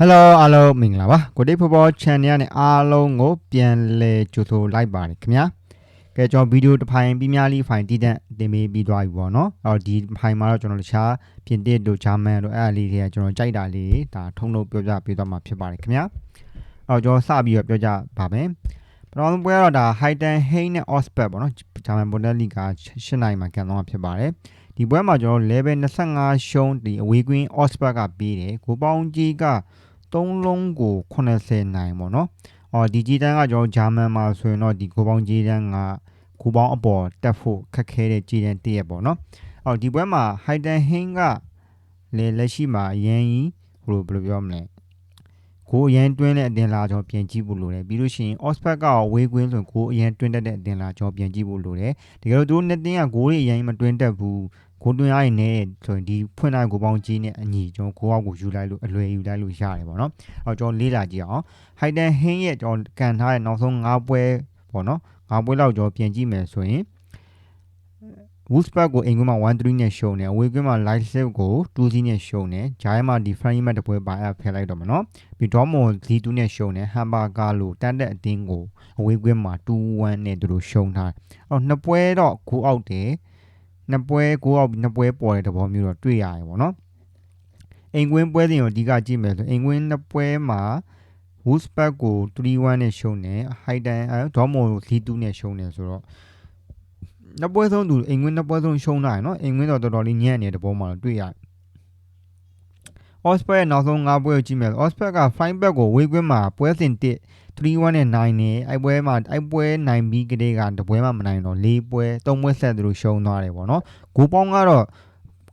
Hello အားလုံးမင်္ဂလာပါကိုတိတ်ဖော်ဖော် channel နဲ့အားလုံးကိုပြန်လဲကြိုဆိုလိုက်ပါတယ်ခင်ဗျာကဲကျွန်တော်ဗီဒီယိုတစ်ဖိုင်ပြီးများလေးဖိုင်တည်တံ့တင်ပေးပြီးသွားပြီပေါ့နော်အော်ဒီဖိုင်မှာတော့ကျွန်တော်တခြားပြင်သစ်တို့ဂျာမန်တို့အဲ့အလေးတွေကကျွန်တော်ကြိုက်တာလေးဒါထုံလို့ပြောပြပေးသွားမှာဖြစ်ပါတယ်ခင်ဗျာအော်ကျွန်တော်စပြီးတော့ပြောကြပါမယ်ပထမဆုံးပွဲကတော့ဒါ Highton Hay နဲ့ Osberg ပေါ့နော်ဂျာမန်ဘွန်ဒက်လီဂါ၈နိုင်မှာကန်တော့မှာဖြစ်ပါတယ် ဒီပွဲမှာကျွန်တော် level 25ရှုံးဒီအဝေးကွင်း Osberg ကပြီးတယ်ကိုပေါင်းကြီးက3လုံးကို80နိုင်ပေါ့နော်အော်ဒီကြီးတန်းကကျွန်တော်ဂျာမန်မှာဆိုရင်တော့ဒီကိုပေါင်းကြီးတန်းကကိုပေါင်းအပေါ်တက်ဖို့ခက်ခဲတဲ့ကြီးတန်းတည့်ရပေါ့နော်အော်ဒီပွဲမှာ Highton Hay ကလေလက်ရှိမှာအရင်ကြီးဟိုလိုဘယ်လိုပြောမလဲကိုအရင်တွင်းတဲ့အတင်လာကျွန်တော်ပြန်ကြည့်ဖို့လိုတယ်ပြီးလို့ရှိရင် Osberg ကဝေးကွင်းဆိုရင်ကိုအရင်တွင်းတတ်တဲ့အတင်လာကျွန်တော်ပြန်ကြည့်ဖို့လိုတယ်တကယ်လို့သူတို့နှစ်တင်းကဂိုးတွေအရင်မတွင်းတတ်ဘူး ကိုတွင်းရရင်လည်းဆိုရင်ဒီဖွင့်လိုက်ကိုပေါင်းကြီးနဲ့အညီကျွန်တော်ကိုအောက်ကိုယူလိုက်လို့အလွယ်ယူလိုက်လို့ရတယ်ပေါ့နော်အော်ကျွန်တော်လေးလာကြည့်အောင် Highton Hay ရဲ့ကျွန်တော်ကန်ထားတဲ့နောက်ဆုံး၅ပွဲပေါ့နော်၅ပွဲလောက်ကျွန်တော်ပြန်ကြည့်မယ်ဆိုရင် Wolfsburg ကိုအိမ်ကွင်းမှာ1-3နဲ့ရှုံးတယ်အဝေးကွင်းမှာ Leipzig ကို2-0နဲ့ရှုံးတယ်ဂျားမှာဒီ Friendly match တစ်ပွဲပါအပ်ဖယ်လိုက်တော့မှာနော်ပြီး Dortmund 0-2နဲ့ရှုံးတယ် Hamburger လို့တန်းတဲ့အတင်းကိုအဝေးကွင်းမှာ2-1နဲ့သူတို့ရှုံးထားတယ်အော်နှစ်ပွဲတော့ကိုအောက်တယ် နှစ်ပွဲကိုအောက်နှစ်ပွဲပေါ်တဲ့သဘောမျိုးတော့တွေ့ရတယ်ပေါ့နော်အိမ်ကွင်းပွဲစဉ်ကိုအဓိကကြည့်မယ်ဆိုအိမ်ကွင်းနှစ်ပွဲမှာ Wolfsburg ကို3-1နဲ့ရှုံးတယ် Heidenheim အဲ Dortmund ကို0-2နဲ့ရှုံးတယ်ဆိုတော့နှစ်ပွဲဆုံးသူအိမ်ကွင်းနှစ်ပွဲဆုံးရှုံးတာရယ်နော်အိမ်ကွင်းတော့တော်တော်လေးညံ့နေတဲ့ပုံမှာတော့တွေ့ရတယ် Osprey ရဲ့နောက်ဆုံး၅ပွဲကိုကြည့်မယ် Osprey က fine back ကိုဝေးကွင်းမှာပွဲစဉ်1 3-1နဲ့9နေအဲ့ပွဲမှာအဲ့ပွဲနိုင်ပြီးကလေးကတပွဲမှမနိုင်တော့၄ပွဲ၃ပွဲဆက်သူတို့ရှုံးသွားတယ်ပေါ့နော်ဂိုးပေါင်းကတော့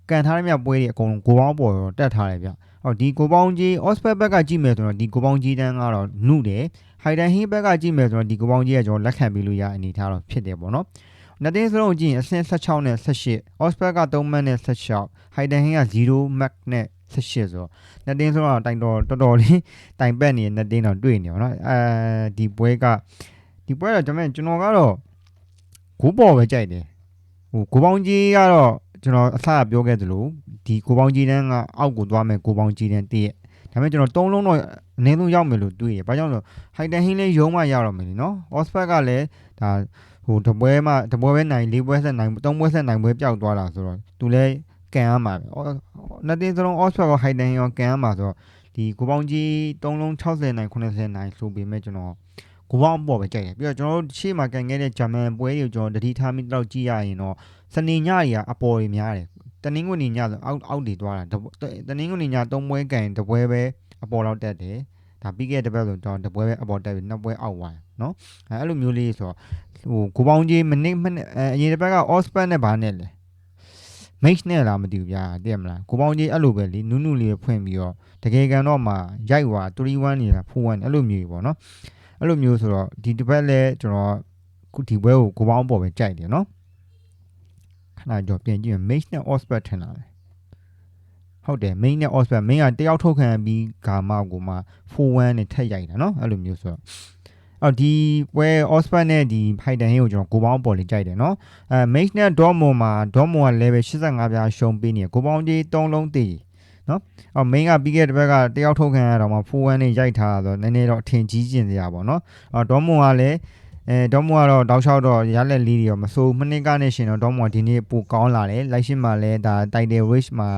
ကန်ထားတဲ့မြပွဲတွေအကုန်လုံးဂိုးပေါင်းပေါ်တော့တက်ထားတယ်ဗျဟောဒီဂိုးပေါင်းကြီး Osprey ဘက်ကကြည့်မယ်ဆိုတော့ဒီဂိုးပေါင်းကြီးတန်းကတော့နုတယ် Heiden Hay ဘက်ကကြည့်မယ်ဆိုတော့ဒီဂိုးပေါင်းကြီးကကျွန်တော်လက်ခံပြီးလို့ရအနေထားတော့ဖြစ်တယ်ပေါ့နော်နှစ်တင်းစလုံးကြည့်ရင်အဆင့်16နဲ့18 Osprey က3မှတ်နဲ့16 Heiden Hay က0မှတ်နဲ့ 18ဆိုတော့နှစ်တင်းစလုံးတော့တိုင်တော်တော်တော်လေးတိုင်ပတ်နေတဲ့နှစ်တင်းတော့တွေ့နေပါတော့အဲဒီပွဲကဒီပွဲတော့ကျွန်တော်ကျွန်တော်ကတော့ဂိုးပေါ်ပဲကြိုက်တယ်ဟိုဂိုးပေါင်းကြီးကတော့ကျွန်တော်အစပြောခဲ့သလိုဒီဂိုးပေါင်းကြီးတန်းကအောက်ကိုသွားမယ်ဂိုးပေါင်းကြီးတန်းတည့်ရဲ့ဒါပေမဲ့ကျွန်တော်သုံးလုံးတော့အနည်းဆုံးရောက်မယ်လို့တွေးရ။ဘာကြောင့်လဲဟိုက်တန်ဟင်းလေးရုံးမှရတော့မယ်လीနော်။အော့စပတ်ကလည်းဒါဟိုတပွဲမှတပွဲပဲနိုင်၄ပွဲဆက်နိုင်၃ပွဲဆက်နိုင်ပွဲပျောက်သွားတာဆိုတော့သူလည်း ကန်ရမှာပဲ။နှစ်တင်းစလုံးအော့စပတ်ကဟိုက်တန်ရောကန်ရမှာဆိုတော့ဒီကိုပေါင်းကြီး၃လုံး60နိုင်80နိုင်ဆိုပေမဲ့ကျွန်တော်ကိုပေါင်းအပေါ်ပဲကြိုက်တယ်ပြီးတော့ကျွန်တော်တို့ရှေ့မှာကန်ခဲ့တဲ့ဂျာမန်ပွဲတွေကိုကျွန်တော်တတိထားမိတော့ကြည့်ရရင်တော့စနေညတွေကအပေါ်တွေများတယ်တနင်္ဂနွေညဆိုအောက်အောက်တွေသွားတာတနင်္ဂနွေည၃ပွဲကန်တပွဲပဲအပေါ်လောက်တက်တယ်ဒါပြီးခဲ့တဲ့ဘက်ဆိုတော့တပွဲပဲအပေါ်တက်ပြီးနှစ်ပွဲအောက်သွားနော်အဲအဲ့လိုမျိုးလေးဆိုတော့ဟိုကိုပေါင်းကြီးမနစ်မနစ်အရင်တစ်ဘက်က Ospan နဲ့ဘာနဲ့လဲ mate နဲ့လားမသိဘူးဗျာတည့်မလားကိုပေါင်းကြီးအဲ့လိုပဲလीနုနုလေးဖွင့်ပြီးတော့တကယ်ကန်တော့မှရိုက်ွာ3-1နေတာ4-1အဲ့လိုမျိုးပေါ့နော်အဲ့လိုမျိုးဆိုတော့ဒီတစ်ပတ်လဲကျွန်တော်ခုဒီဘွဲကိုကိုပေါင်းပေါ်ပဲကြိုက်တယ်နော်ခဏကြောပြင်ကြည့်ရင် mate နဲ့ ospert ထင်လာတယ်ဟုတ်တယ် main နဲ့ ospert main ကတယောက်ထုတ်ခံပြီးဂါမကိုမှ4-1နဲ့ထက်ရိုက်တာနော်အဲ့လိုမျိုးဆိုတော့ အော်ဒီပွဲ Osprey နဲ့ဒီ Python ဟင်းကိုကျွန်တော်ကိုပေါင်းပေါ်လေးကြိုက်တယ်เนาะအဲ main နဲ့ Dortmund မှာ Dortmund က level 85ပြားရှုံးပေးနေကိုပေါင်းကြီး3လုံးတည်နော်အော် main ကပြီးခဲ့တဲ့ဘက်ကတယောက်ထုတ်ခံရတော့မှ4-1နဲ့ရိုက်ထားဆိုတော့နည်းနည်းတော့အထင်ကြီးကျင်စရာပေါ့နော်အော် Dortmund ကလည်းအဲဒေါမွန်ကတော့တောက်လျှောက်တော့ရလက်လေးတွေရောမစိုးမနစ်ကနေရှင်တော့ဒေါမွန်ဒီနေ့ပိုကောင်းလာတယ်လိုက်ရှင်းမှာလဲဒါ title race မှာ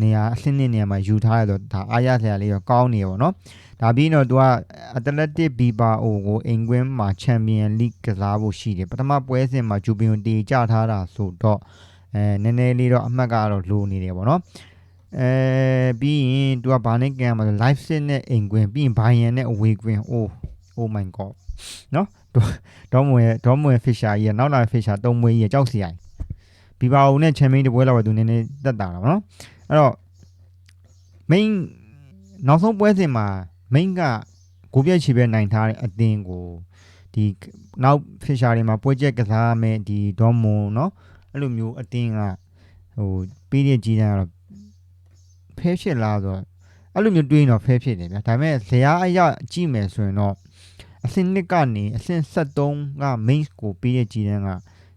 နေရာအဆင့်နှစ်နေရာမှာယူထားရတော့ဒါအားရစရာလေးရောကောင်းနေရောเนาะ ဒါပြီးတော့သူကအတလက်တစ်ဘီပါအိုကိုအင်ကွင်းမှာချန်ပီယံလိကစားဖို့ရှိတယ်ပထမပွဲစဉ်မှာဂျူပီယွန်တေချထားတာဆိုတော့အဲနည်းနည်းလေးတော့အမှတ်ကတော့လိုနေတယ်ပေါ့နော်အဲပြီးရင်သူကဘာနဲ့ကံမှာ live set နဲ့အင်ကွင်းပြီးရင်ဘိုင်ယန်နဲ့အဝေကွင်း oh oh my god နော်ဒေါမွေဒေါမွေဖစ်ရှာကြီးကနောက်လာဖစ်ရှာသုံးမွေကြီးကကြောက်စီရိုင်ဘီဘာအုံနဲ့ချန်ပီယံတပွဲလောက်ပဲသူနည်းနည်းတက်တာတော့နော်အဲ့တော့ main နောက်ဆုံးပွဲစဉ်မှာ main ကကိုပြည့်ချီပဲနိုင်ထားတဲ့အသင်းကိုဒီနောက်ဖစ်ရှာတွေမှာပွဲချက်ကစားမယ်ဒီဒေါမွန်เนาะအဲ့လိုမျိုးအသင်းကဟိုပေးတဲ့ကြီးတန်းကတော့ဖဲဖြစ်လားဆိုတော့အဲ့လိုမျိုးတွေးရင်တော့ဖဲဖြစ်တယ်ဗျာဒါပေမဲ့ဇရာအရကြည့်မယ်ဆိုရင်တော့အဆင့်1ကနေအဆင့်73က main ကိုပေးတဲ့ကြီးတန်းက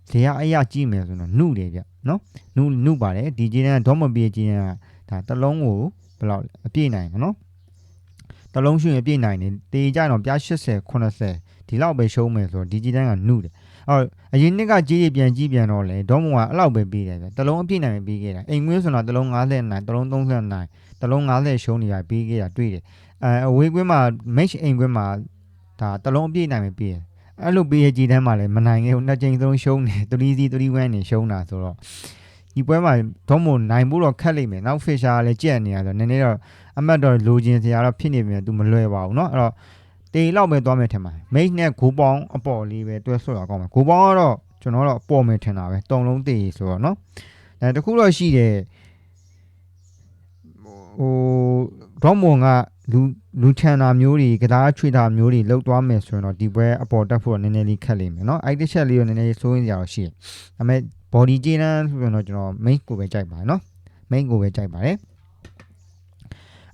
ဇေယအရာကြည့်မယ်ဆိုတော့နှုတယ်ဗျနော်နှုနှုပါတယ်ဒီကြီးတန်းကဒေါမပေးကြီးတန်းကဒါတစ်လုံးကိုဘယ်လောက်အပြည့်နိုင်နော် တလုံးရှုရင်ပြည့်နိုင်တယ်တေကြတော့ပြား80 80ဒီလောက်ပဲရှုံးမယ်ဆိုတော့ဒီကြီးတန်းကနုတယ်အော်အရင်နှစ်ကကြီးတွေပြန်ကြီးပြန်တော့လေဒေါမုံကအဲ့လောက်ပဲပြီးတယ်ဗျတလုံးအပြည့်နိုင်ပဲပြီးခဲ့တာအိမ်ငွေးဆိုတော့တလုံး90နိုင်တလုံး30နိုင်တလုံး90ရှုံးနေတာပြီးခဲ့တာတွေ့တယ်အဲအဝေးကွင်းမှာ match အိမ်ကွင်းမှာဒါတလုံးအပြည့်နိုင်ပဲပြီးတယ်အဲ့လိုပြီးရဲ့ကြီးတန်းမှာလည်းမနိုင်ခဲ့ဘူးနှစ်ချိန်သလုံးရှုံးတယ်3 C 3 1နေရှုံးတာဆိုတော့ဒီပွဲမှာဒေါမုံနိုင်ဖို့တော့ခက်လိမ့်မယ်နောက် Fisher ကလည်းကြက်နေရဆိုတော့နည်းနည်းတော့ အမတ်တော့လိုချင်စရာတော့ဖြစ်နေပြီသူမလွယ်ပါဘူးเนาะအဲ့တော့တေလောက်ပဲသွားမယ်ထင်ပါတယ်မိတ်နဲ့ဂိုးပေါင်းအပေါ်လေးပဲတွဲဆွဲရကောင်းမယ်ဂိုးပေါင်းကတော့ကျွန်တော်တော့ပေါ်မယ်ထင်တာပဲတုံလုံးတေဆိုတော့เนาะအဲတခုတော့ရှိတယ်ဟိုဒေါမွန်ကလူလူချန်တာမျိုးတွေကစားချွေတာမျိုးတွေလောက်သွားမယ်ဆိုရင်တော့ဒီပွဲအပေါ်တက်ဖို့နည်းနည်းလေးခက်လိမ့်မယ်เนาะအဲ့ဒီချက်လေးကိုနည်းနည်းလေးစိုးရင်းကြတော့ရှိတယ်ဒါပေမဲ့ body ကျင်းတန်းဆိုရင်တော့ကျွန်တော် main ကိုပဲကြိုက်ပါတယ်เนาะ main ကိုပဲကြိုက်ပါတယ်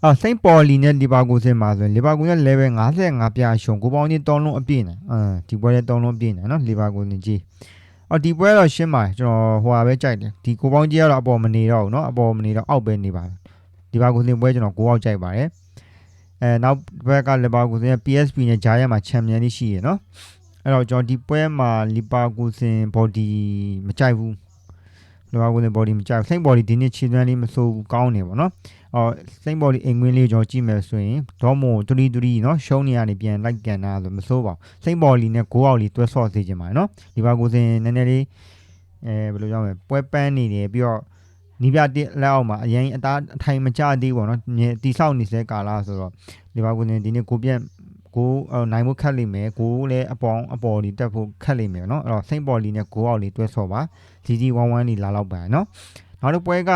အော်စိန့်ပေါ်လီနဲ့လီဗာပူးစင်မှာဆိုရင်လီဗာပူးရဲ့ level 55ပြားရှုံကိုပေါင်းကြီး3လုံးအပြည့်နဲ့အဲဒီပွဲလေး3လုံးပြည့်နဲ့เนาะလီဗာပူးနေကြီးအော်ဒီပွဲတော့ရှင်းပါတယ်ကျွန်တော်ဟိုဟာပဲကြိုက်တယ်ဒီကိုပေါင်းကြီးကတော့အပေါ်မနေတော့ဘူးเนาะအပေါ်မနေတော့အောက်ပဲနေပါတယ်လီဗာပူးစင်ပွဲကျွန်တော်ကိုအောက်ကြိုက်ပါတယ်အဲနောက်ဘက်ကလီဗာပူးစင်ရဲ့ PSP နဲ့ဂျာရက်မှာချန်ပီယံလေးရှိရเนาะအဲ့တော့ကျွန်တော်ဒီပွဲမှာလီဗာပူးစင် body မကြိုက်ဘူးလောကဝင် body မကြိုက်စိန့် body ဒီနေ့ခြေသွမ်းလေးမစိုးဘူးကောင်းနေပေါ့နော် အော်စိတ်ပေါ်လေးအင်ကွင်းလေးကျွန်တော်ကြည့်မယ်ဆိုရင်ဒေါမွန်3-3နော်ရှုံးနေရနေပြန်လိုက်ကန်တာဆိုမစိုးပါဘူးစိတ်ပေါ်လီနဲ့ဂိုးအောင်လီတွဲဆော့စေချင်ပါတယ်နော်ဒီပါကိုစင်နည်းနည်းလေးအဲဘယ်လိုပြောမလဲပွဲပန်းနေတယ်ပြီးတော့နီးပြတက်လက်အောက်မှာအရင်အသားအထိုင်မကျသေးပါတော့ညတိဆောက်နေစေကာလာဆိုတော့ဒီပါကိုစင်ဒီနေ့ကိုပြက်ကိုနိုင်မှုခတ်လိမ့်မယ်ကိုလည်းအပေါင်းအပေါ်လီတက်ဖို့ခတ်လိမ့်မယ်နော်အဲ့တော့စိတ်ပေါ်လီနဲ့ဂိုးအောင်လီတွဲဆော့ပါ GG11 လီလာလောက်ပါနော်နောက်တစ်ပွဲက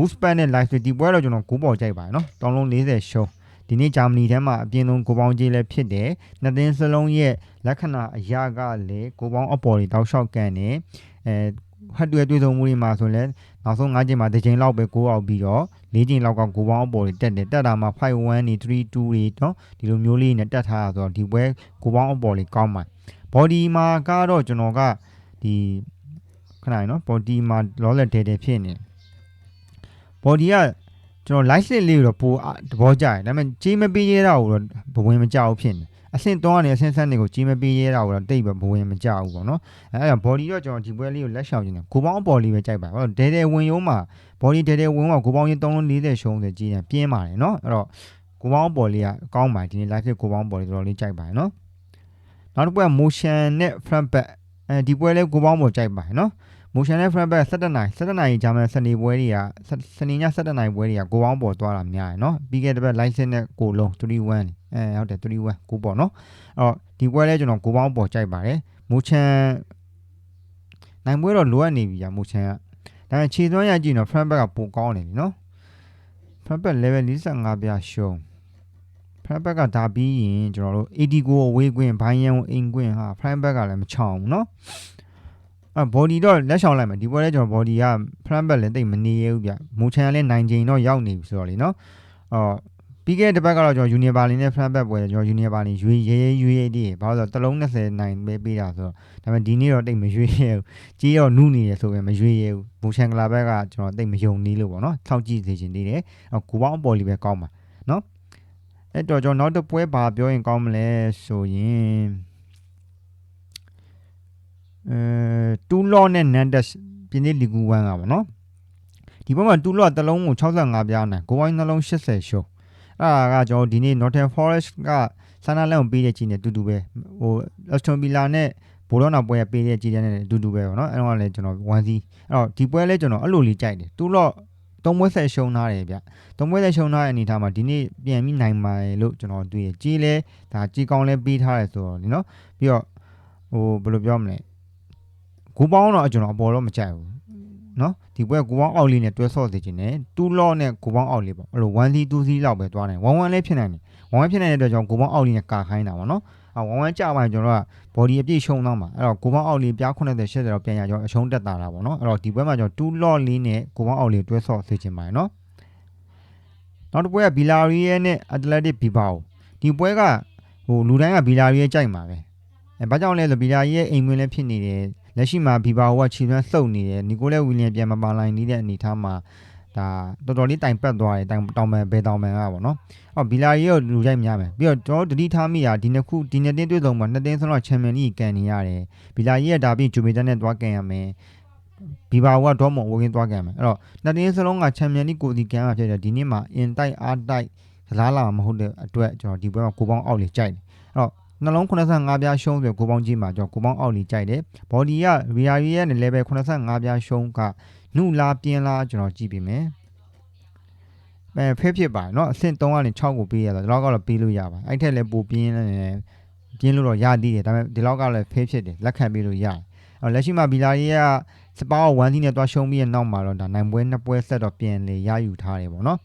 Wolf Pack နဲ့ Live ဒီပွဲတော့ကျွန်တော်9ပေါ်ကြိုက်ပါတယ်နော်တောင်းလုံး40ရှုံးဒီနေ့ဂျာမနီထဲမှာအပြင်းဆုံးကိုပေါင်းကြီးလည်းဖြစ်တယ်နှစ်သင်းစလုံးရဲ့လက္ခဏာအရာကလည်းကိုပေါင်းအပေါ်တွေတောက်လျှောက်ကန်နေအဲဟတ်တွဲတွေ့ဆုံမှုတွေမှာဆိုလည်းနောက်ဆုံး၅ချိန်မှာတစ်ချိန်လောက်ပဲကိုအောင်ပြီးတော့၄ချိန်လောက်ကကိုပေါင်းအပေါ်တွေတက်တယ်တက်တာမှာ51နေ32တွေနော်ဒီလိုမျိုးလေးနဲ့တက်ထားတာဆိုတော့ဒီပွဲကိုပေါင်းအပေါ်တွေကောင်းပါတယ်ဘော်ဒီမှာကတော့ကျွန်တော်ကဒီခဏနော်ဘော်ဒီမှာလောလက်တဲတဲဖြစ်နေတယ် body ကကျွန်တော် license လေးကိုတော့ပိုသဘောကျတယ်ဒါပေမဲ့ကြီးမပေးရတာကိုတော့ဘဝင်မကြောက်ဖြစ်နေအဆင့်3ကနေအဆင့်7တွေကိုကြီးမပေးရတာကိုတော့တိတ်ပဲဘဝင်မကြောက်ဘူးပေါ့နော်အဲအဲ့ဒါ body တော့ကျွန်တော်ဒီပွဲလေးကိုလက်ရှောင်နေတယ်ကိုပေါင်း body ပဲကြိုက်ပါဘာလို့ဒဲဒဲဝင်ရုံးမှာ body ဒဲဒဲဝင်မှာကိုပေါင်းရင်340ရှုံးတယ်ကြီးတယ်ပြင်းပါတယ်နော်အဲ့တော့ကိုပေါင်း body ကကောင်းပါတယ်ဒီနေ့ live ဖြစ်ကိုပေါင်း body တော်တော်လေးကြိုက်ပါတယ်နော်နောက်တစ်ပွဲ motion နဲ့ front back အဲဒီပွဲလေးကိုပေါင်းပေါ်ကြိုက်ပါတယ်နော် motion နဲ့ front back 17နိုင်17နိုင်ဂျာမန်စနေပွဲတွေကစနေည17နိုင်ပွဲတွေကကိုပေါင်းပေါ်သွားတာများတယ်နော်ပြီးခဲ့တဲ့ဘက် license နဲ့ကိုလုံး31အဲဟုတ်တယ်31ကိုပေါ့နော်အဲ့တော့ဒီပွဲလေးကျွန်တော်ကိုပေါင်းပေါ်ကြိုက်ပါတယ် motion နိုင်ပွဲတော့လိုအပ်နေပြီညာ motion ကဒါပေမဲ့ခြေသွမ်းရကြည့်တော့ front back ကပိုကောင်းနေပြီနော် front back level 45ပြရှုံး front back ကဒါပြီးရင်ကျွန်တော်တို့ AD ကိုအဝေးကွင်းဘိုင်းရန်ကိုအိမ်ကွင်းဟာ front back ကလည်းမချောင်ဘူးเนาะ အဲ body တော့လက်ဆောင်လိုက်မယ်ဒီပွဲလဲကျွန်တော် body က front back လည်းတိတ်မနေရဘူးဗျမူချန်လည်းနိုင်ချိန်တော့ရောက်နေပြီဆိုတော့လေနော်အော်ပြီးခဲ့တဲ့ဘက်ကတော့ကျွန်တော် junior berlin နဲ့ front back ပွဲကျွန်တော် junior berlin ရွေးရဲရဲရွေးရဲတည်းဘာလို့လဲဆိုတော့တလုံး20နိုင်ပဲပေးတာဆိုတော့ဒါပေမဲ့ဒီနေ့တော့တိတ်မရွေးရဲဘူးကြီးရောနုနေတယ်ဆိုပေမဲ့မရွေးရဲဘူးမူချန်ကလာဘက်ကကျွန်တော်တိတ်မယုံနေလို့ပေါ့နော်ထောက်ကြည့်နေခြင်းနေတယ်ကိုပေါင်းပေါ်လီပဲကောင်းပါနော်အဲ့တော့ကျွန်တော်နောက်တစ်ပွဲဘာပြောရင်ကောင်းမလဲဆိုရင် အဲတူလော့နဲ့နန်ဒက်ပြင်းနေလီဂူ1ကပေါ့နော်ဒီဘက်မှာတူလော့တစ်လုံးကို65ပြားနိုင်ကိုဝိုင်းနှလုံး80ရှုံးအဲ့ဒါကကျွန်တော်ဒီနေ့ Nottingham Forest ကဆာနာလန်ကိုပေးတဲ့ကြီးနဲ့တူတူပဲဟို Aston Villa နဲ့ဘိုလောနာပွဲရပေးတဲ့ကြီးတဲ့နဲ့အတူတူပဲပေါ့နော်အဲ့တော့လည်းကျွန်တော်1စီအဲ့တော့ဒီပွဲလဲကျွန်တော်အဲ့လိုလေးကြိုက်တယ်တူလော့သုံးပွဲဆက်ရှုံးထားတယ်ဗျသုံးပွဲဆက်ရှုံးထားတဲ့အနေထားမှာဒီနေ့ပြန်ပြီးနိုင်ပါတယ်လို့ကျွန်တော်တွေ့ရကြီးလဲဒါကြီးကောင်းလဲပေးထားတယ်ဆိုတော့ဒီနော်ပြီးတော့ဟိုဘယ်လိုပြောမလဲ ဂူပေါင်းတော့ကျွန်တော်အပေါ်တော့မကြိုက်ဘူးနော်ဒီပွဲဂူပေါင်းအောက်လေးနဲ့တွဲဆော့စေခြင်းနဲ့တူလော့နဲ့ဂူပေါင်းအောက်လေးပေါ့အဲ့လို1စီ2စီလောက်ပဲသွားနိုင်1 1လည်းဖြစ်နိုင်တယ်1 1ဖြစ်နိုင်တဲ့အတွက်ကြောင့်ဂူပေါင်းအောက်လေးနဲ့ကာခိုင်းတာပေါ့နော်အ1 1ကြာမှကျွန်တော်က body အပြည့်ရှုံးတော့မှာအဲ့တော့ဂူပေါင်းအောက်လေးပြား90 80တော့ပြန်ရကျွန်တော်အရှုံးတက်တာတာပေါ့နော်အဲ့တော့ဒီပွဲမှာကျွန်တော်2 lot လေးနဲ့ဂူပေါင်းအောက်လေးတွဲဆော့စေခြင်းပါတယ်နော်နောက်တစ်ပွဲကဘီလာရီယဲနဲ့အက်တလက်တစ်ဘီဘာအိုဒီပွဲကဟိုလူတိုင်းကဘီလာရီယဲကြိုက်မှာပဲအဲဘာကြောင့်လဲဆိုဘီလာရီယဲအိမ်ဝင်လည်းဖြစ်နေတယ် လက်ရှိမှာဘီဘာအိုကခြေသွမ်းလှုပ်နေတယ်နီကိုလက်ဝီလျံပြန်မပါလိုက်နေတဲ့အနေအထားမှာဒါတော်တော်လေးတိုင်ပတ်သွားတယ်တိုင်တောင်ပန်ဘယ်တောင်ပန်ကပေါ့နော်အော်ဘီလာရီကိုလူကြိုက်များမယ်ပြီးတော့ကျွန်တော်တို့တတိထားမိတာဒီနှစ်ခုဒီနှစ်တင်းတွေ့ဆုံးမှာနှစ်တင်းဆုံးတော့ချန်ပီယံလိကန်နေရတယ်ဘီလာရီရဲ့ဒါပြီးဂျူမီတန်နဲ့သွားကန်ရမယ်ဘီဘာကဒေါ်မွန်ဝင်းသွားကန်မယ်အဲ့တော့နှစ်တင်းစလုံးကချန်ပီယံလိကိုဒီကန်မှာဖြစ်တယ်ဒီနေ့မှာအင်တိုက်အားတိုက်ကစားလာမှာမဟုတ်တဲ့အတွက်ကျွန်တော်ဒီဘက်မှာကိုပေါင်းအောက်လေးကြိုက်တယ်အဲ့တော့ နှလုံး85ပြားရှုံးဆိုကိုပေါင်းကြီးမှာကျွန်တော်ကိုပေါင်းအောက်လေးကြိုက်တယ်ဘော်ဒီကရီယာရီရဲ့ level 85ပြားရှုံးကနုလားပြင်းလားကျွန်တော်ကြည့်ပေးမယ် အဲဖေးဖြစ်ပါတယ်เนาะအဆင့်3ကနေ6ကိုပေးရတာဒီလောက်ကတော့ပေးလို့ရပါတယ်အဲ့ထက်လည်းပိုပြင်းနေတယ်ပြင်းလို့တော့ရသေးတယ်ဒါပေမဲ့ဒီလောက်ကလည်းဖေးဖြစ်တယ်လက်ခံပေးလို့ရတယ်အော်လက်ရှိမှာဘီလာရီကစပါး1စီးနဲ့တွားရှုံးပြီးတဲ့နောက်မှာတော့ဒါနိုင်ပွဲနှစ်ပွဲဆက်တော့ပြန်လေရယူထားတယ်ပေါ့နော်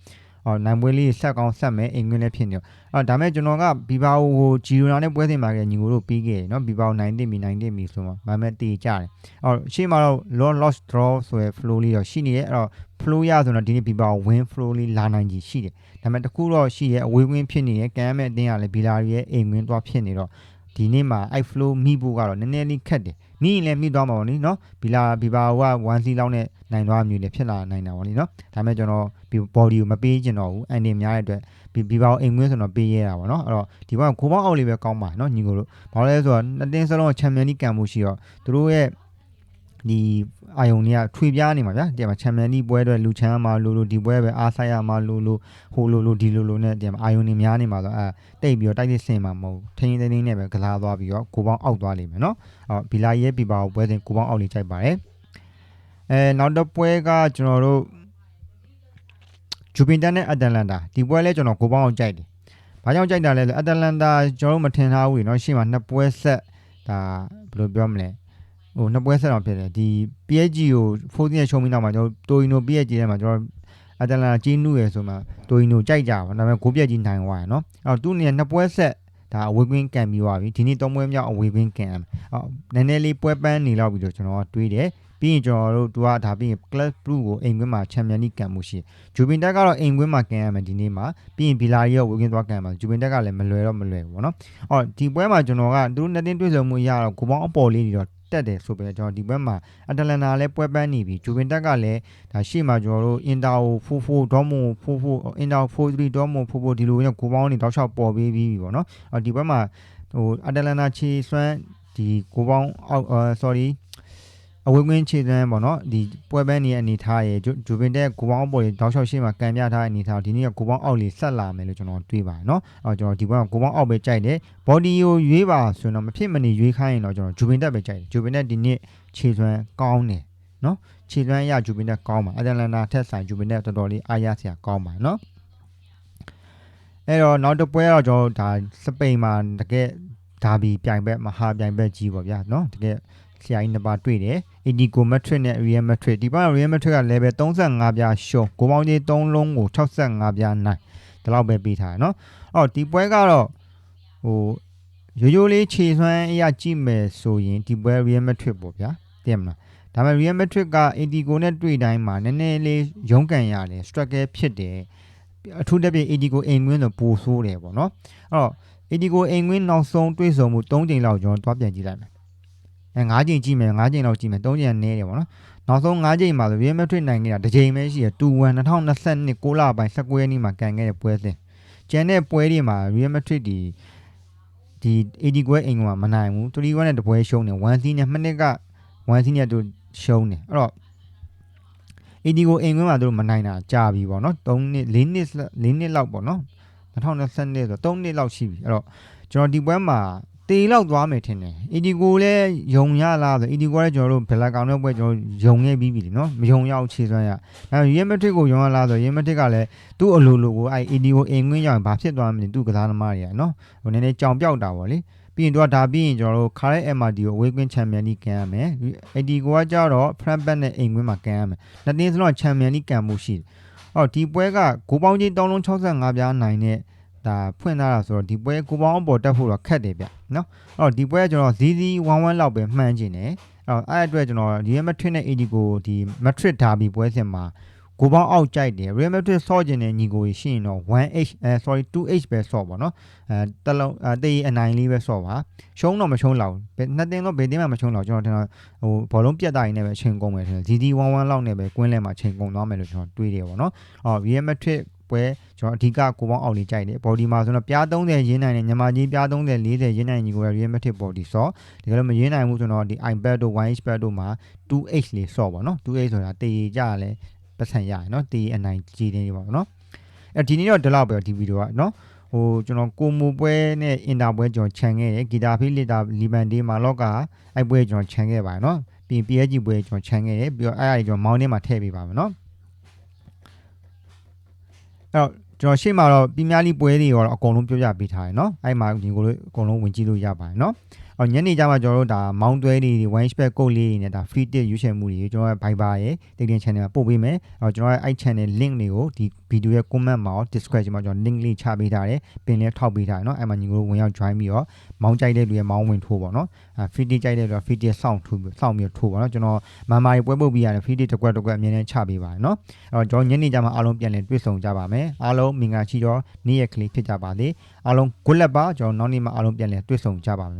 အော်နိုင်ပွဲလေးဆက်ကောင်းဆက်မယ်အင်္ဂလိပ်လည်းဖြစ်နေတော့အော်ဒါမဲ့ကျွန်တော်ကဘီဘာအိုကိုဂျီရိုနာနဲ့ပွဲစဉ်မှာကညီကိုတို့ပြီးခဲ့တယ်နော်ဘီဘာအိုနိုင်တင်ပြီနိုင်တင်ပြီဆိုမှမမဲတေးကြတယ်အော်ရှေ့မှာတော့ loss loss draw ဆိုရယ် flow လေးတော့ရှိနေရဲ့အဲ့တော့ flow ရဆိုတော့ဒီနေ့ဘီဘာအို win flow လေးလာနိုင်ကြီးရှိတယ်ဒါမဲ့တကူတော့ရှိရဲ့အဝေးကွင်းဖြစ်နေရဲ့ကံမဲ့အတင်းကလည်းဘီလာရဲ့အိမ်ကွင်းသွားဖြစ်နေတော့ ဒီနေ့မှာအဲ့ flow မိဖို့ကတော့နည်းနည်းလေးခက်တယ်မိရင်လည်းမိသွားမှာပေါ့နိနော်ဘီလာဘီဘာက1စီလောက်နဲ့နိုင်သွားမျိုးလည်းဖြစ်လာနိုင်တာပေါ့နိနော်ဒါပေမဲ့ကျွန်တော် body ကိုမပေးချင်တော့ဘူးအန်ဒီများတဲ့အတွက်ဘီဘီဘာကိုအိမ်ငွင်းဆိုတော့ပေးရတာပေါ့နော်အဲ့တော့ဒီဘက်ကကိုပေါင်းအောက်လေးပဲကောင်းပါနော်ညီကိုတို့ဘာလို့လဲဆိုတော့နှစ်တင်းစလုံးချန်ပီယံလိကန်မှုရှိတော့သူတို့ရဲ့ဒီ အာယုံတွေကထွေပြားနေမှာဗျာဒီမှာချန်ပီယံလိပွဲအတွက်လူချမ်းမှာလို့လို့ဒီပွဲပဲအားဆိုင်ရမှာလို့လို့ဟိုလို့လို့ဒီလို့လို့နဲ့ဒီမှာအာယုံတွေများနေမှာဆိုအဲတိတ်ပြီးတော့တိုက်စစ်စင်မှာမဟုတ်ထင်းထင်းထင်းနဲ့ပဲကစားသွားပြီးတော့ကိုပေါင်းအောက်သွားလိမ့်မယ်နော်အော်ဘီလာရဲ့ဘီဘာကိုပွဲစဉ်ကိုပေါင်းအောက်လေးချိန်ပါတယ်အဲနောက်တစ်ပွဲကကျွန်တော်တို့ဂျူပင်တန်နဲ့အတလန်တာဒီပွဲလဲကျွန်တော်ကိုပေါင်းအောင်ကြိုက်တယ်။ဘာကြောင့်ကြိုက်တာလဲဆိုအတလန်တာကျွန်တော်တို့မထင်ထားဘူးလေနော်ရှေ့မှာနှစ်ပွဲဆက်ဒါဘယ်လိုပြောမလဲ ဟိုနှစ်ပွဲဆက်တော့ဖြစ်တယ်ဒီ PSG ကို14နဲ့ရှုံးပြီးနောက်မှာကျွန်တော်တိုအီနို PSG ထဲမှာကျွန်တော်အတလန်တာကြီးနုရယ်ဆိုမှတိုအီနိုကြိုက်ကြပါဒါပေမဲ့ဂိုးပြက်ကြီးနိုင်သွားရယ်နော်အဲ့တော့သူ့နေနှစ်ပွဲဆက်ဒါအဝေးကွင်းကန်ပြီးသွားပြီဒီနေ့သုံးပွဲမြောက်အဝေးကွင်းကန်အော်နည်းနည်းလေးပွဲပန်းနေလောက်ပြီးတော့ကျွန်တော်ကတွေးတယ်ပြီးရင်ကျွန်တော်တို့သူကဒါပြီးရင် Club Blue ကိုအိမ်ကွင်းမှာချန်ပီယံလိကန်မှုရှိဂျူပင်တက်ကတော့အိမ်ကွင်းမှာကန်ရမယ်ဒီနေ့မှာပြီးရင်ဘီလာရီရောဝေးကွင်းသွားကန်မှာဂျူပင်တက်ကလည်းမလွယ်တော့မလွယ်ဘူးပေါ့နော်အော်ဒီပွဲမှာကျွန်တော်ကသူတို့နှစ်တင်းတွေ့ဆုံမှုရတော့ကိုပေါင်းအပေါ်လေးတွေတော့ တက်တယ်ဆိုပေမဲ့ကျွန်တော်ဒီဘက်မှာအတလန်နာလည်းပွဲပန်းနေပြီဂျူပင်တက်ကလည်းဒါရှေ့မှာကျွန်တော်တို့အင်တာကို44ဒေါ်မွန်44အင်တာ43ဒေါ်မွန်44ဒီလိုမျိုးကိုပေါင်းနေတောက်လျှောက်ပေါ်ပေးပြီးပြီပေါ့နော်အော်ဒီဘက်မှာဟိုအတလန်နာချီဆွမ်းဒီကိုပေါင်းအောက် sorry အဝေးကွင်းခြေသွမ်းပေါ့နော်ဒီပွဲပန်းနေအနေထားရယ်ဂျူဗင်တက်ကိုပေါင်းပေါ်တောက်လျှောက်ရှေ့မှာကံပြထားတဲ့အနေထားဒီနေ့ကကိုပေါင်းအောက်လေးဆက်လာမယ်လို့ကျွန်တော်တွေးပါတယ်နော်အော်ကျွန်တော်ဒီဘက်ကကိုပေါင်းအောက်ပဲကြိုက်တယ်ဘော်ဒီကိုရွေးပါဆိုရင်တော့မဖြစ်မနေရွေးခိုင်းရင်တော့ကျွန်တော်ဂျူဗင်တက်ပဲကြိုက်တယ်ဂျူဗင်တက်ဒီနေ့ခြေသွမ်းကောင်းတယ်နော်ခြေသွမ်းရဂျူဗင်တက်ကောင်းပါအတလန်တာထက်ဆိုင်ဂျူဗင်တက်တော်တော်လေးအားရစရာကောင်းပါနော်အဲ့တော့နောက်တစ်ပွဲတော့ကျွန်တော်ဒါစပိန်မှာတကယ်ဒါဘီပြိုင်ဘက်မဟာပြိုင်ဘက်ကြီးပေါ့ဗျာနော်တကယ် ဆရာကြီးနှစ်ပါးတွေ့တယ် Indigo Matrix နဲ့ Real Matrix ဒီဘက် Real Matrix က level 35ပြားရှုံးကိုပေါင်းကြီး3လုံးကို65ပြားနိုင်ဒီလောက်ပဲပေးထားတယ်နော်အော်ဒီပွဲကတော့ဟိုရိုးရိုးလေးခြေစွမ်းအရာကြည့်မယ်ဆိုရင်ဒီပွဲ Real Matrix ပေါ့ဗျာသိရမလားဒါပေမဲ့ Real Matrix က Indigo နဲ့တွေ့တိုင်းမှာနည်းနည်းလေးရုန်းကန်ရတယ် struggle ဖြစ်တယ်အထူးသဖြင့် Indigo အိမ်ငွင်းတော့ပိုဆိုးတယ်ပေါ့နော်အဲ့တော့ Indigo အိမ်ငွင်းနောက်ဆုံးတွေ့ဆုံမှု3ချိန်လောက်ကျွန်တော်တွားပြန်ကြည့်လိုက်မယ် အဲ9ချိန်ကြည့်မယ်9ချိန်လောက်ကြည့်မယ်3ချိန်နည်းတယ်ပေါ့နော်နောက်ဆုံး9ချိန်မှာဆို Real Madrid နိုင်ခဲ့တာတစ်ချိန်ပဲရှိရ2-1 2022 6လပိုင်း19ရက်နေ့မှာကန်ခဲ့တဲ့ပွဲစဉ်ကျန်တဲ့ပွဲတွေမှာ Real Madrid ဒီဒီ AD ကွဲအိမ်ကမနိုင်ဘူး3-1နဲ့တပွဲရှုံးတယ်1 C နဲ့မိနစ်က1 C နဲ့သူရှုံးတယ်အဲ့တော့ AD ကိုအိမ်ကွင်းမှာသူတို့မနိုင်တာကြာပြီပေါ့နော်3နှစ်4နှစ်4နှစ်လောက်ပေါ့နော်2022ဆို3နှစ်လောက်ရှိပြီအဲ့တော့ကျွန်တော်ဒီပွဲမှာ တေလောက်သွားမယ်ထင်တယ်အီဒီကိုလည်းယုံရလားဆိုအီဒီကိုလည်းကျွန်တော်တို့ဘယ်လာကောင်တဲ့ပွဲကျွန်တော်ယုံခဲ့ပြီးပြီနော်မယုံရအောင်ခြေစွမ်းရအဲရီမက်ထရစ်ကိုယုံရလားဆိုရီမက်ထရစ်ကလည်းသူ့အလိုလိုကိုအဲအီဒီကိုအိမ်ငွင်းရအောင်ဘာဖြစ်သွားမလဲသူ့ကစားသမားတွေကနော်ဟိုနည်းနည်းကြောင်ပြောက်တာပေါ့လေပြီးရင်သူကဒါပြီးရင်ကျွန်တော်တို့ခါရဲ MRD ကိုအဝေးကွင်းချန်ပီယံလိကန်ရမယ်အီဒီကိုကကြတော့ front back နဲ့အိမ်ကွင်းမှာကန်ရမယ်နှစ်တင်းစလုံးချန်ပီယံလိကန်မှုရှိတယ်အော်ဒီပွဲကဂိုးပေါင်းချင်း3လုံး65ပြားနိုင်တဲ့ ဒါဖွင့်ထားတာဆိုတော့ဒီပွဲကိုပေါင်းအပေါ်တက်ဖို့တော့ခက်တယ်ဗျနော်အဲ့တော့ဒီပွဲကကျွန်တော်ဇီးဇီး11 လောက်ပဲမှန်းချင်တယ်အဲ့တော့အဲ့အတွက်ကျွန်တော်ဒီ Madrid နဲ့ AD ကိုဒီ Madrid Derby ပွဲစဉ်မှာကိုပေါင်းအောက်ကြိုက်တယ် Real Madrid ဆော့ကျင်တဲ့ညီကိုကြီးရှိရင်တော့ 1h အဲ sorry 2h ပဲဆော့ပါနော်အဲတစ်လုံးအဲတေးအနိုင်လေးပဲဆော့ပါရှုံးတော့မရှုံးလောက်ဘူးဘယ်နှစ်တင်းတော့ဘယ်တင်းမှမရှုံးလောက်ကျွန်တော်ထင်တော့ဟိုဘောလုံးပြတ်တာရင်းနဲ့ပဲချိန်ကုန်မယ်ထင်တယ် GD11 လောက်နဲ့ပဲကွင်းလဲမှာချိန်ကုန်သွားမယ်လို့ကျွန်တော်တွေးတယ်ပေါ့နော်အော် Real Madrid ပွဲကျွန်တော်အဓိကကိုပေါင်းအောက်လေးကြိုက်တယ် body မှာဆိုတော့ပြား30ရင်းနိုင်တယ်ညီမကြီးပြား30 40ရင်းနိုင်ညီကိုရ Real Madrid body ဆော့ဒီကလည်းမရင်းနိုင်ဘူးဆိုတော့ဒီ iPad တို့ 1h pad တို့မှာ 2h လေးဆော့ပါနော် 2h ဆိုတာတေးကြရလဲပတ်စံရတယ်နော်တေးအနိုင်ကြီးနေပါတော့နော်အဲဒီနေ့တော့ဒီလောက်ပဲဒီဗီဒီယိုကနော်ဟိုကျွန်တော်ကိုမူပွဲနဲ့အင်တာပွဲကျွန်တော်ခြံခဲ့တယ်ဂီတာဖိလစ်တာလီဘန်ဒေးမာလော့ကအဲ့ပွဲကျွန်တော်ခြံခဲ့ပါတယ်နော်ပြီး PSG ပွဲကျွန်တော်ခြံခဲ့တယ်ပြီးတော့အဲ့အရာကျွန်တော်မောင်းထဲမှာထည့်ပေးပါမယ်နော် အဲ့တော့ကျွန်တော်ရှေ့မှာတော့ပြင်းများလီပွဲတွေရောအကုန်လုံးပြောပြပေးထားတယ်နော်အဲ့မှာဒီကိုလို့အကုန်လုံးဝင်ကြည့်လို့ရပါတယ်နော် အော်ညနေကျမှကျွန်တော်တို့ဒါမောင်းတွဲတွေ one spec ကုတ်လေးတွေနဲ့ဒါ free tip ရွေးချယ်မှုတွေကျွန်တော်ရဲ့ Viber ရဲ့ Telegram channel မှာပို့ပေးမယ်အော်ကျွန်တော်ရဲ့အဲ့ channel link တွေကိုဒီ video ရဲ့ comment မှာရော description မှာကျွန်တော် link လေးချပေးထားတယ်ပင်လေးထောက်ပေးထားတယ်နော်အဲ့မှာညီကိုတို့ဝင်ရောက် join ပြီးတော့မောင်းကြိုက်တဲ့လူရဲ့မောင်းဝင်ထိုးပါနော်အဲ free tip ကြိုက်တဲ့လူက free tip စောင့်ထိုးစောင့်ပြီးတော့ထိုးပါနော်ကျွန်တော်မမာရီပွဲပုတ်ပြီးရတယ် free tip တစ်ကွက်တစ်ကွက်အမြဲတမ်းချပေးပါတယ်နော်အဲ့တော့ကျွန်တော်ညနေကျမှအားလုံးပြန်လည်တွေ့ဆုံကြပါမယ်အားလုံးမင်္ဂလာရှိတော့နေ့ရက်ကလေးဖြစ်ကြပါစေအားလုံး good luck ပါကျွန်တော်နောက်နေ့မှအားလုံးပြန်လည်တွေ့ဆုံကြပါမယ်